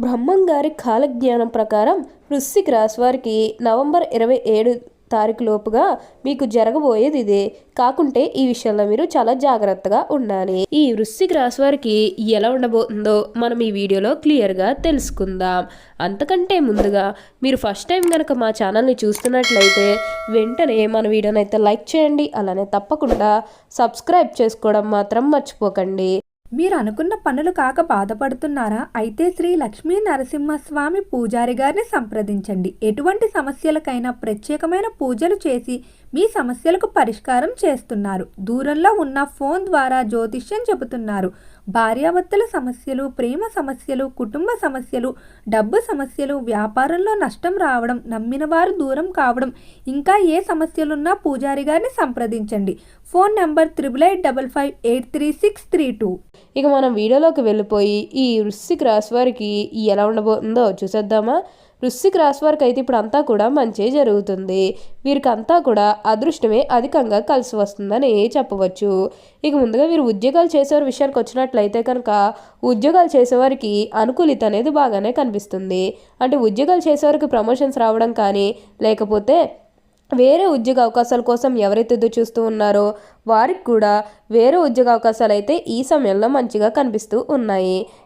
బ్రహ్మం గారి కాలజ్ఞానం ప్రకారం వృశ్చిక రాశి వారికి నవంబర్ ఇరవై ఏడు తారీఖు లోపుగా మీకు జరగబోయేది ఇదే. కాకుంటే ఈ విషయంలో మీరు చాలా జాగ్రత్తగా ఉండాలి. ఈ వృశ్చిక రాశి వారికి ఎలా ఉండబోతుందో మనం ఈ వీడియోలో క్లియర్గా తెలుసుకుందాం. అంతకంటే ముందుగా మీరు ఫస్ట్ టైం కనుక మా ఛానల్ని చూస్తున్నట్లయితే వెంటనే మన వీడియోని అయితే లైక్ చేయండి. అలానే తప్పకుండా సబ్స్క్రైబ్ చేసుకోవడం మాత్రం మర్చిపోకండి. మీరు అనుకున్న పనులు కాక బాధపడుతున్నారా? అయితే శ్రీ లక్ష్మీ నరసింహస్వామి పూజారి గారిని సంప్రదించండి. ఎటువంటి సమస్యలకైనా ప్రత్యేకమైన పూజలు చేసి మీ సమస్యలకు పరిష్కారం చేస్తున్నారు. దూరంలో ఉన్న ఫోన్ ద్వారా జ్యోతిష్యం చెబుతున్నారు. భార్యాభర్తల సమస్యలు ప్రేమ సమస్యలు కుటుంబ సమస్యలు డబ్బు సమస్యలు వ్యాపారంలో నష్టం రావడం నమ్మిన వారు దూరం కావడం ఇంకా ఏ సమస్యలున్నా పూజారి గారిని సంప్రదించండి. Phone number triple eight double five eight three six three two. ఇక మనం వీడియోలోకి వెళ్ళిపోయి ఈ వృశ్చిక రాశి వారికి ఎలా ఉండబోతుందో చూసేద్దామా? వృశ్చిక రాశి వారికి అయితే ఇప్పుడు అంతా కూడా మంచి జరుగుతుంది. వీరికంతా కూడా అదృష్టమే అధికంగా కలిసి వస్తుందని చెప్పవచ్చు. ఇక ముందుగా వీరు ఉద్యోగాలు చేసేవారి విషయానికి వచ్చినట్లయితే కనుక ఉద్యోగాలు చేసేవారికి అనుకూలిత అనేది బాగానే కనిపిస్తుంది. అంటే ఉద్యోగాలు చేసేవారికి ప్రమోషన్స్ రావడం కానీ లేకపోతే వేరే ఉద్యోగ అవకాశాల కోసం ఎవరైతే ఎదురు చూస్తూ ఉన్నారో వారికి కూడా వేరే ఉద్యోగ అవకాశాలు అయితే ఈ సమయంలో మంచిగా కనిపిస్తూ ఉన్నాయి.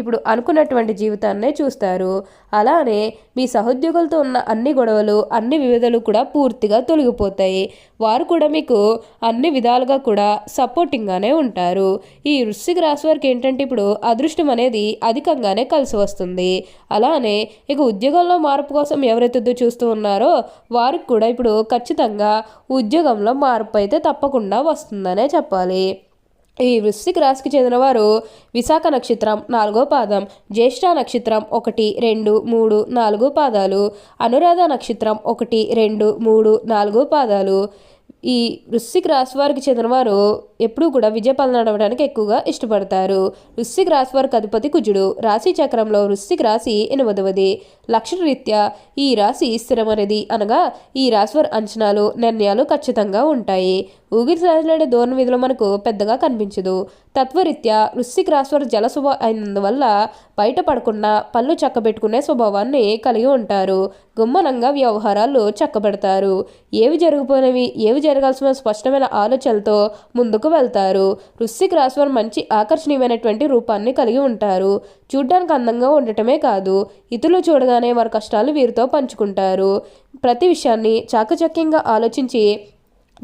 ఇప్పుడు అనుకున్నటువంటి జీవితాన్నే చూస్తారు. అలానే మీ సహోద్యోగులతో ఉన్న అన్ని గొడవలు అన్ని వివిధలు కూడా పూర్తిగా తొలగిపోతాయి. వారు కూడా మీకు అన్ని విధాలుగా కూడా సపోర్టింగ్గానే ఉంటారు. ఈ వృశ్చిక రాశి వారికి ఏంటంటే ఇప్పుడు అదృష్టం అనేది అధికంగానే కలిసి వస్తుంది. అలానే ఇక ఉద్యోగంలో మార్పు కోసం ఎవరైతే చూస్తూ ఉన్నారో వారికి కూడా ఇప్పుడు ఖచ్చితంగా ఉద్యోగంలో మార్పు అయితే తప్పకుండా వస్తుందనే చెప్పాలి. ఈ వృశ్చిక రాశికి చెందినవారు విశాఖ నక్షత్రం నాలుగో పాదం జ్యేష్ఠ నక్షత్రం ఒకటి రెండు మూడు నాలుగు పాదాలు అనురాధ నక్షత్రం ఒకటి రెండు మూడు నాలుగు పాదాలు ఈ వృశ్చిక రాశి వారికి చెందినవారు ఎప్పుడూ కూడా విజయపాలన నడవడానికి ఎక్కువగా ఇష్టపడతారు. వృశ్చిక రాశి వారికి అధిపతి కుజుడు. రాశి చక్రంలో వృశ్చిక రాశి ఎనిమిదవది. లక్షణ రీత్యా ఈ రాశి స్థిరమైనది అనగా ఈ రాశి వారి అంచనాలు నిర్ణయాలు ఖచ్చితంగా ఉంటాయి. ఊగిరి సాగిలాడే ధోరణి విధులు మనకు పెద్దగా కనిపించదు. తత్వరీత్యా వృశ్చిక రాశి వారు జల స్వభావం అయినందువల్ల బయటపడకుండా పళ్ళు చక్కబెట్టుకునే స్వభావాన్ని కలిగి ఉంటారు. గుమ్మనంగా వ్యవహారాలు చక్కబెడతారు. ఏవి జరిగిపోయినవి ఏవి జరగాల్సిన స్పష్టమైన ఆలోచనలతో ముందుకు వెళ్తారు. వృశ్చిక రాశి వారు మంచి ఆకర్షణీయమైనటువంటి రూపాన్ని కలిగి ఉంటారు. చూడ్డానికి అందంగా ఉండటమే కాదు ఇతరులు చూడగానే వారి కష్టాలు వీరితో పంచుకుంటారు. ప్రతి విషయాన్ని చాకచక్యంగా ఆలోచించి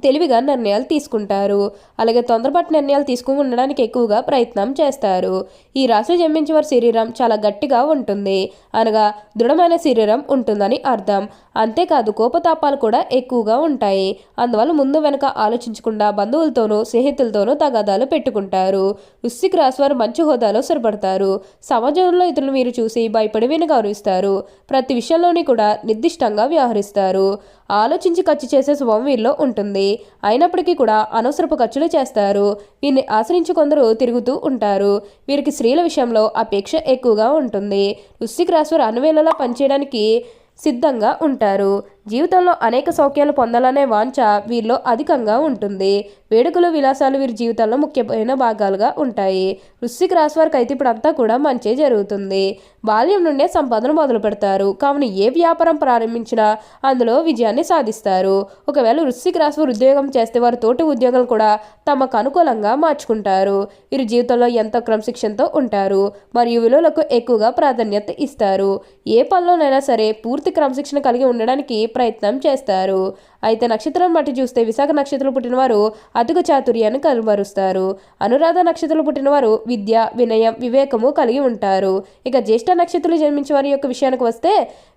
తెలివిగా నిర్ణయాలు తీసుకుంటారు. అలాగే తొందరపాటు నిర్ణయాలు తీసుకుని ఉండడానికి ఎక్కువగా ప్రయత్నం చేస్తారు. ఈ రాశి జన్మించే వారి శరీరం చాలా గట్టిగా ఉంటుంది. అనగా దృఢమైన శరీరం ఉంటుందని అర్థం. అంతేకాదు కోపతాపాలు కూడా ఎక్కువగా ఉంటాయి. అందువల్ల ముందు వెనక ఆలోచించకుండా బంధువులతోనూ స్నేహితులతోనూ తగాదాలు పెట్టుకుంటారు. వృశ్చిక రాశి వారు మంచి హోదాలో సరిపడతారు. సమాజంలో ఇతరులు మీరు చూసి భయపడివిని గౌరవిస్తారు. ప్రతి విషయంలోని కూడా నిర్దిష్టంగా వ్యవహరిస్తారు. ఆలోచించి ఖర్చు చేసే స్వభావం వీరిలో ఉంటుంది. అయినప్పటికీ కూడా అనవసరపు ఖర్చులు చేస్తారు. వీరిని ఆశ్రయించి కొందరు తిరుగుతూ ఉంటారు. వీరికి స్త్రీల విషయంలో అపేక్ష ఎక్కువగా ఉంటుంది. వృశ్చిక రాశి వారు అనువేళలా పనిచేయడానికి సిద్ధంగా ఉంటారు. జీవితంలో అనేక సౌఖ్యాలు పొందాలనే వాంఛ వీరిలో అధికంగా ఉంటుంది. వేడుకలు విలాసాలు వీరి జీవితంలో ముఖ్యమైన భాగాలుగా ఉంటాయి. వృశ్చిక రాశి వారికి అయితే ఇప్పుడు అంతా కూడా మంచి జరుగుతుంది. బాల్యం నుండే సంపాదన మొదలు పెడతారు. కావున ఏ వ్యాపారం ప్రారంభించినా అందులో విజయాన్ని సాధిస్తారు. ఒకవేళ వృశ్చిక రాశి వారు ఉద్యోగం చేస్తే వారి తోటి ఉద్యోగాలు కూడా తమకు అనుకూలంగా మార్చుకుంటారు. వీరి జీవితంలో ఎంతో క్రమశిక్షణతో ఉంటారు. మరియు విలువలకు ఎక్కువగా ప్రాధాన్యత ఇస్తారు. ఏ పనిలోనైనా సరే పూర్తి క్రమశిక్షణ కలిగి ఉండడానికి ప్రయత్నం చేస్తారు. అయితే నక్షత్రం బట్టి చూస్తే విశాఖ నక్షత్రం పుట్టినవారు అధిక చాతుర్యాన్ని కనుమరుస్తారు. అనురాధ నక్షత్రం పుట్టినవారు విద్య వినయం వివేకము కలిగి ఉంటారు. ఇక జ్యేష్ఠ నక్షత్రులు జన్మించే వారి యొక్క విషయానికి వస్తే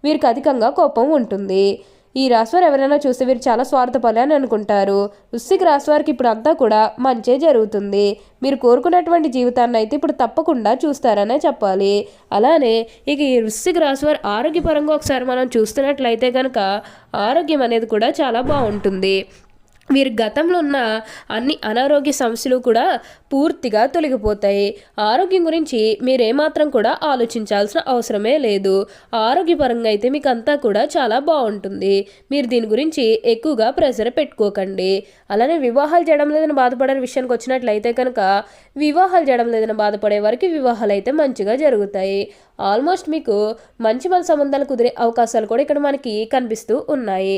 వీరికి అధికంగా కోపం ఉంటుంది. ఈ రాశివారు ఎవరైనా చూస్తే వీరు చాలా స్వార్థపరులు అని అనుకుంటారు. వృశ్చిక రాశి వారికి ఇప్పుడు అంతా కూడా మంచే జరుగుతుంది. మీరు కోరుకున్నటువంటి జీవితాన్ని అయితే ఇప్పుడు తప్పకుండా చూస్తారనే చెప్పాలి. అలానే ఇక ఈ వృశ్చిక రాశి ఆరోగ్యపరంగా ఒకసారి మనం చూస్తున్నట్లయితే కనుక ఆరోగ్యం అనేది కూడా చాలా బాగుంటుంది. వీరి గతంలో ఉన్న అన్ని అనారోగ్య సమస్యలు కూడా పూర్తిగా తొలగిపోతాయి. ఆరోగ్యం గురించి మీరేమాత్రం కూడా ఆలోచించాల్సిన అవసరమే లేదు. ఆరోగ్యపరంగా అయితే మీకు అంతా కూడా చాలా బాగుంటుంది. మీరు దీని గురించి ఎక్కువగా ప్రెషర్ పెట్టుకోకండి. అలానే వివాహాలు చేయడం లేదని బాధపడే విషయానికి వచ్చినట్లయితే కనుక వివాహాలు చేయడం లేదని బాధపడే వారికి వివాహాలు అయితే మంచిగా జరుగుతాయి. ఆల్మోస్ట్ మీకు మంచి మన సంబంధాలు కుదిరే అవకాశాలు కూడా ఇక్కడ మనకి కనిపిస్తూ ఉన్నాయి.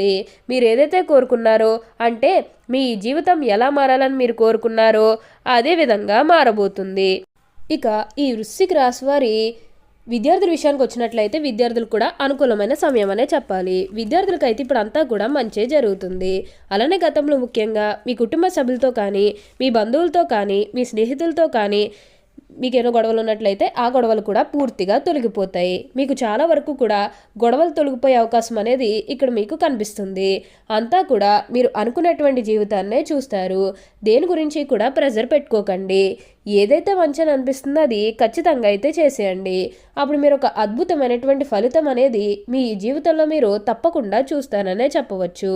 మీరు ఏదైతే కోరుకున్నారో అంటే మీ జీవితం ఎలా మారాలని మీరు కోరుకున్నారో అదే విధంగా మారబోతుంది. ఇక ఈ వృశ్చిక రాశి వారి విద్యార్థుల విషయానికి వచ్చినట్లయితే విద్యార్థులు కూడా అనుకూలమైన సమయం అనే చెప్పాలి. విద్యార్థులకు అయితే ఇప్పుడు అంతా కూడా మంచి జరుగుతుంది. అలానే గతంలో ముఖ్యంగా మీ కుటుంబ సభ్యులతో కానీ మీ బంధువులతో కానీ మీ స్నేహితులతో కానీ మీకు ఏదో గొడవలు ఉన్నట్లయితే ఆ గొడవలు కూడా పూర్తిగా తొలగిపోతాయి. మీకు చాలా వరకు కూడా గొడవలు తొలగిపోయే అవకాశం అనేది ఇక్కడ మీకు కనిపిస్తుంది. అంతా కూడా మీరు అనుకున్నటువంటి జీవితాన్నే చూస్తారు. దేని గురించి కూడా ప్రెజర్ పెట్టుకోకండి. ఏదైతే మంచిని అనిపిస్తుందో అది ఖచ్చితంగా అయితే చేసేయండి. అప్పుడు మీరు ఒక అద్భుతమైనటువంటి ఫలితం అనేది మీ జీవితంలో మీరు తప్పకుండా చూస్తారనే చెప్పవచ్చు.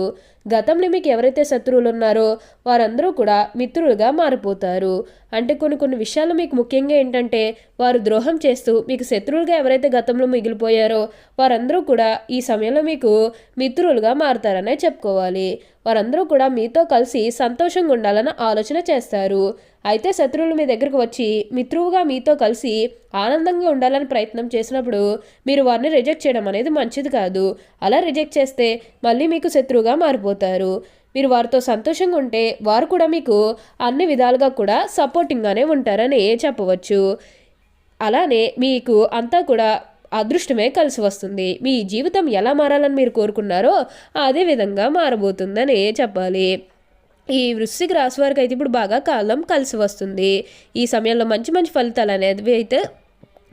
గతంలో మీకు ఎవరైతే శత్రువులు ఉన్నారో వారందరూ కూడా మిత్రులుగా మారిపోతారు. అంటే కొన్ని కొన్ని విషయాలు మీకు ముఖ్యంగా ఏంటంటే వారు ద్రోహం చేస్తూ మీకు శత్రువులుగా ఎవరైతే గతంలో మిగిలిపోయారో వారందరూ కూడా ఈ సమయంలో మీకు మిత్రులుగా మారుతారనే చెప్పుకోవాలి. వారందరూ కూడా మీతో కలిసి సంతోషంగా ఉండాలన్న ఆలోచన చేస్తారు. అయితే శత్రువులు మీ దగ్గరకు వచ్చి మిత్రువుగా మీతో కలిసి ఆనందంగా ఉండాలని ప్రయత్నం చేసినప్పుడు మీరు వారిని రిజెక్ట్ చేయడం అనేది మంచిది కాదు. అలా రిజెక్ట్ చేస్తే మళ్ళీ మీకు శత్రువుగా మారిపోతారు. మీరు వారితో సంతోషంగా ఉంటే వారు కూడా మీకు అన్ని విధాలుగా కూడా సపోర్టింగ్గానే ఉంటారని చెప్పవచ్చు. అలానే మీకు అంతా కూడా అదృష్టమే కలిసి వస్తుంది. మీ జీవితం ఎలా మారాలని మీరు కోరుకున్నారో అదే విధంగా మారబోతుందని చెప్పాలి. ఈ వృశ్చిక రాశి వారికి అయితే ఇప్పుడు బాగా కాలం కలిసి వస్తుంది. ఈ సమయంలో మంచి మంచి ఫలితాలు అనేవి అయితే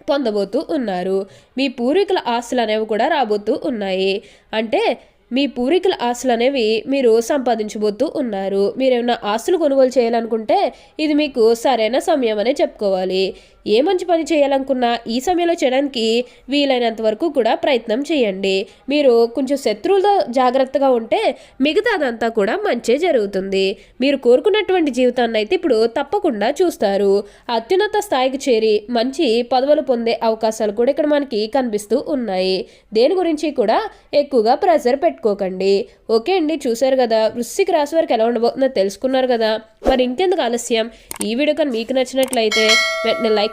పొందబోతూ ఉన్నారు. మీ పూర్వీకుల ఆస్తులు అనేవి కూడా రాబోతూ ఉన్నాయి. అంటే మీ పూర్వీకుల ఆస్తులు అనేవి మీరు సంపాదించబోతూ ఉన్నారు. మీరు ఏమైనా ఆస్తులు కొనుగోలు చేయాలనుకుంటే ఇది మీకు సరైన సమయం అనే చెప్పుకోవాలి. ఏ మంచి పని చేయాలనుకున్నా ఈ సమయంలో చేయడానికి వీలైనంత వరకు కూడా ప్రయత్నం చేయండి. మీరు కొంచెం శత్రువులతో జాగ్రత్తగా ఉంటే మిగతాదంతా కూడా మంచే జరుగుతుంది. మీరు కోరుకున్నటువంటి జీవితాన్ని అయితే ఇప్పుడు తప్పకుండా చూస్తారు. అత్యున్నత స్థాయికి చేరి మంచి పదవులు పొందే అవకాశాలు కూడా ఇక్కడ మనకి కనిపిస్తూ ఉన్నాయి. దేని గురించి కూడా ఎక్కువగా ప్రెజర్ పెట్టుకోకండి. ఓకే అండి చూశారు కదా వృశ్చిక రాశి వారికి ఎలా ఉండబోతుందో తెలుసుకున్నారు కదా. మరి ఇంకెందుకు ఆలస్యం? ఈ వీడియో కానీ మీకు నచ్చినట్లయితే వెంటనే లైక్